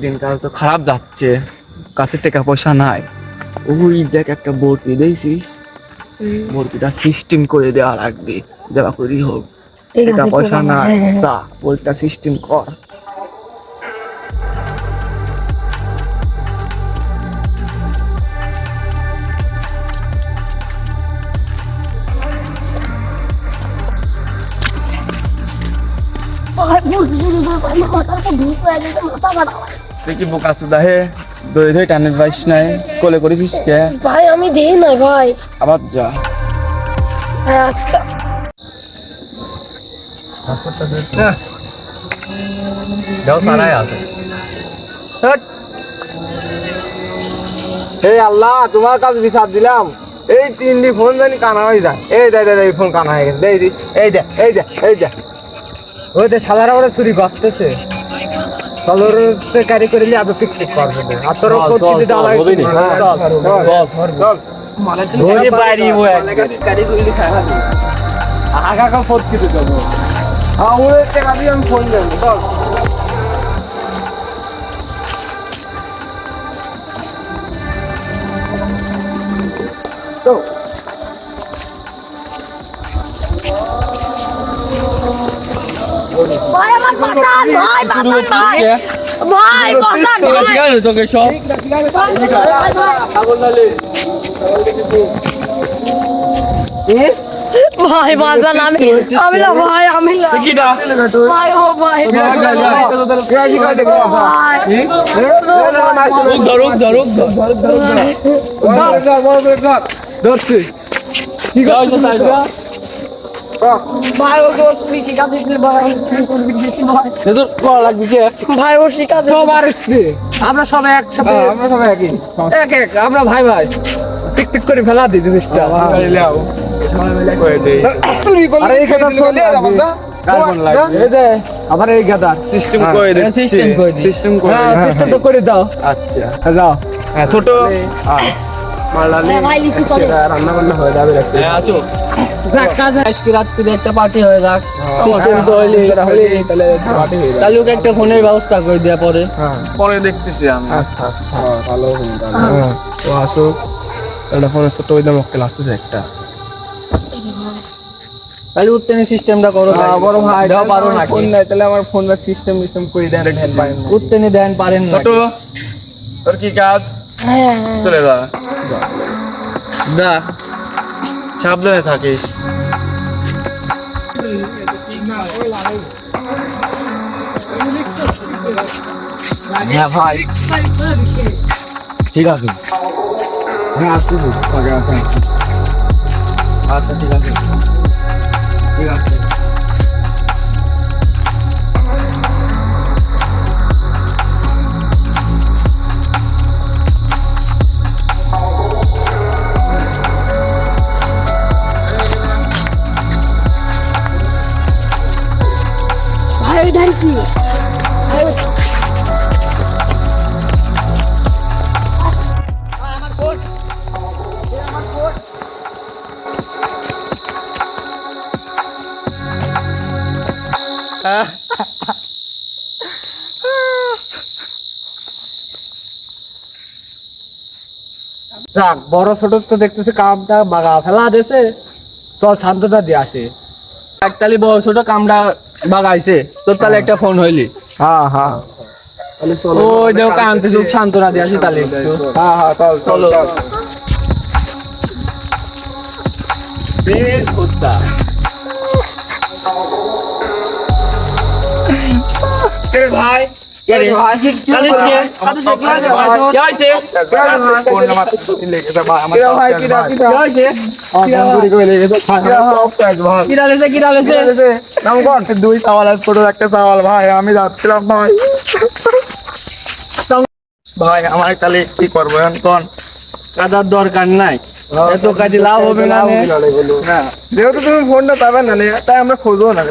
দিনকাল তো খারাপ যাচ্ছে। কাছে টাকা পয়সা নাই। ওই দেখ একটা বরকি দেখছিস? বরকিটা সিস্টেম করে দেওয়া লাগবে। যা করি হোক। টাকা পয়সা নাই। হ্যাঁ, হ্যাঁ। যা বরকিটা সিস্টেম কর। তুই কি বোকা সুদা হে দই দই টানে পাইস নাই। কোলে করেছিস কে? ভাই আমি দেই নাই ভাই। আবার যা। আচ্ছা। সারাই আছে হে আল্লাহ তোমার কাছে বিচার দিলাম। এই তিনটি ফোন জানি কানা হয়ে যায়। এই দে দে দে, ফোন কানা হয়ে গেছে। এই দি এই দে এই দে এই দে। ওই যে সাদারা ওরা চুরি করতেছে। তলর কারি করে নিয়ে আবে পিকনিক করবে আর তোর উপর যদি হবে না? চল চল বাইরে ও কারি করে খাই হাবি আগা কা ফোট কি দেবো হ্যাঁ ওরে টাকা দিয়ে আমি ফোন দেবো চল। তো ভাই আমার বাঁচান ভাই বাঁচান ভাই ভাই বাঁচান ভাই তোকে সব ভাই, বাঁচান আমি আমি না ভাই আমি না কিটা ভাই ও ভাই ভাই ধরুক ধরুক ধরছি ভাই ভাই করে ভাই। তোর কল লাগবে কি? ভাই ও শিকাতে সবার স্ত্রী। আমরা সবাই একসাথে। আমরা সবাই একই। এক এক আমরা ভাই ভাই। টিক টিক করে ফেলা দিই। জিনিসটা তুই করলি আরে এই কথা আবার গাদা। সিস্টেম করে দে সিস্টেম করে দিই সিস্টেম করে হ্যাঁ সিস্টেম তো করে দাও। আচ্ছা। হ্যাঁ, হ্যাঁ ছোট। রান্না বান্না হয়ে যাবে আজকে রাত্রিরে একটা পার্টি হয়ে যাক। সিস্টেম তো হইলে হলে তাহলে পার্টি যাবে। তাহলে ওকে একটা ফোনের ব্যবস্থা করে দেওয়া পরে। হ্যাঁ। পরে দেখতেছি আমি। আচ্ছা আচ্ছা। ভালো হলো হ্যাঁ একটা ফোন ছোট ওই দাম মক্কেল আসতেছে একটা। তাহলে উত্তেনি সিস্টেমটা করো। বড় ভাই দেওয়া পারো না ফোন নাই তাহলে আমার ফোন সিস্টেম সিস্টেম করে দেন উত্তেনি পারেন না ছোট তোর কি কাজ? চলে যা। দা সাবধানে থাকিস। হ্যাঁ ঠিক আছে। হ্যাঁ আসতেছি আচ্ছা ঠিক আছে। ঠিক আছে। যাক বড় ছোট তো দেখতেছে কামটা বাগা ফেলা দেছে চল শান্ততা দিয়ে আসে। একতালি বড় ছোট কামটা বাগাইছে তোর তাহলে একটা ফোন হইলি। হ্যাঁ হ্যাঁ। ওই দেখো কামতে যুগ শান্তনা দিয়ে আসি তাহলে হ্যাঁ হ্যাঁ চল চলো বের কুত্তা। ভাই দুই সওয়াল ছোট একটা সওয়াল ভাই আমি যাচ্ছিলাম ভাই ভাই আমার তাহলে কি করব এখন কোন কাদার দরকার নাই এত কাজে লাভ হবে না নে। যেহেতু তুমি ফোনটা পাবে না তাই আমরা খুঁজবো না।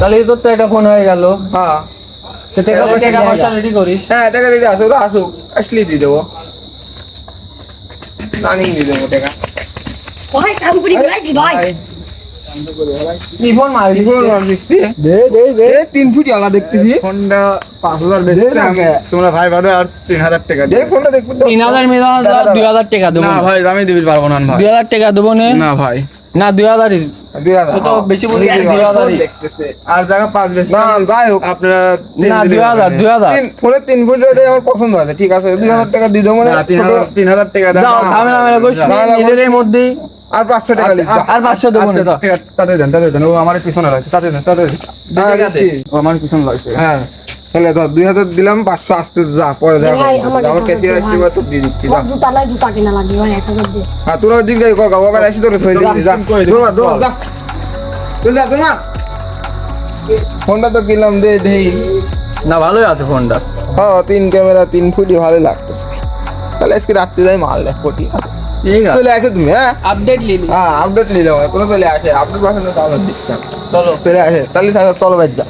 তাহলে তোর তো একটা ফোন হয়ে গেল। হ্যাঁ। টাকা পয়সা রেডি করিস। হ্যাঁ টাকা রেডি আসো আসুক আসলেই দিয়ে দেবো। রানিং দিয়ে দেবো টাকা। ভাই কাম করি গেছি ভাই কি ফোন মারি দে দে দে। তিন ফুট আলা দেখতেছি ফোনটা পাঁচ হাজার বেশি দে। তোমরা ভাই বাদে আর তিন হাজার টাকা দে ফোনটা দেখব তিন হাজার মেয়ে দুই হাজার টাকা দেবো। না ভাই আমি দিবি পারব না ভাই। দুই হাজার টাকা দেবো না। ভাই। না দুই হাজারই। দুই হাজার। তো বেশি বলি দুই হাজারই। দেখতেছে। আর জায়গা পাঁচ বেশি না যাই হোক। আপনারা না দুই হাজার দুই হাজার। তিন ফোনে তিন ফুট রেটে আমার পছন্দ আছে ঠিক আছে দুই হাজার টাকা দিয়ে দেবো মানে তিন হাজার টাকা দাও নিজেদের মধ্যেই। আর পাঁচশো টাকা লিখ আর পাঁচশো দেবো না আচ্ছা, ঠিক আছে, তাতে দেন তাতে দেন। ও আমার পিছনে লাগছে তাতে দেন তাতে দেন। ও আমার পিছনে লাগছে হ্যাঁ তাহলে ধর দুই হাজার দিলাম পাঁচশো আসতে যা পরে। আমার ক্যাশিয়ার তো দিয়ে দিচ্ছি যা জুতা নাই জুতা কিনা লাগবে ভাই এক হ্যাঁ তোরা দিক যাই কর বাবা আসি তোরে থই দিচ্ছি যা। দৌড়া দৌড়া যা। তুই যা তোমার ফোনটা তো কিনলাম দে দেই। না ভালোই আছে ফোনটা। হ্যাঁ তিন ক্যামেরা তিন ফুটি ভালো লাগতেছে। তাহলে আজকে রাত্রি যাই মাল দেখ কোটি আছে। চলে আসে তুমি হ্যাঁ? আপডেট লিলি হ্যাঁ আপডেট নিলে কোনো চলে আসে। আপডেট পাঠানো তাহলে চলো। চলে আসে তাহলে তাহলে চলো বাইর যা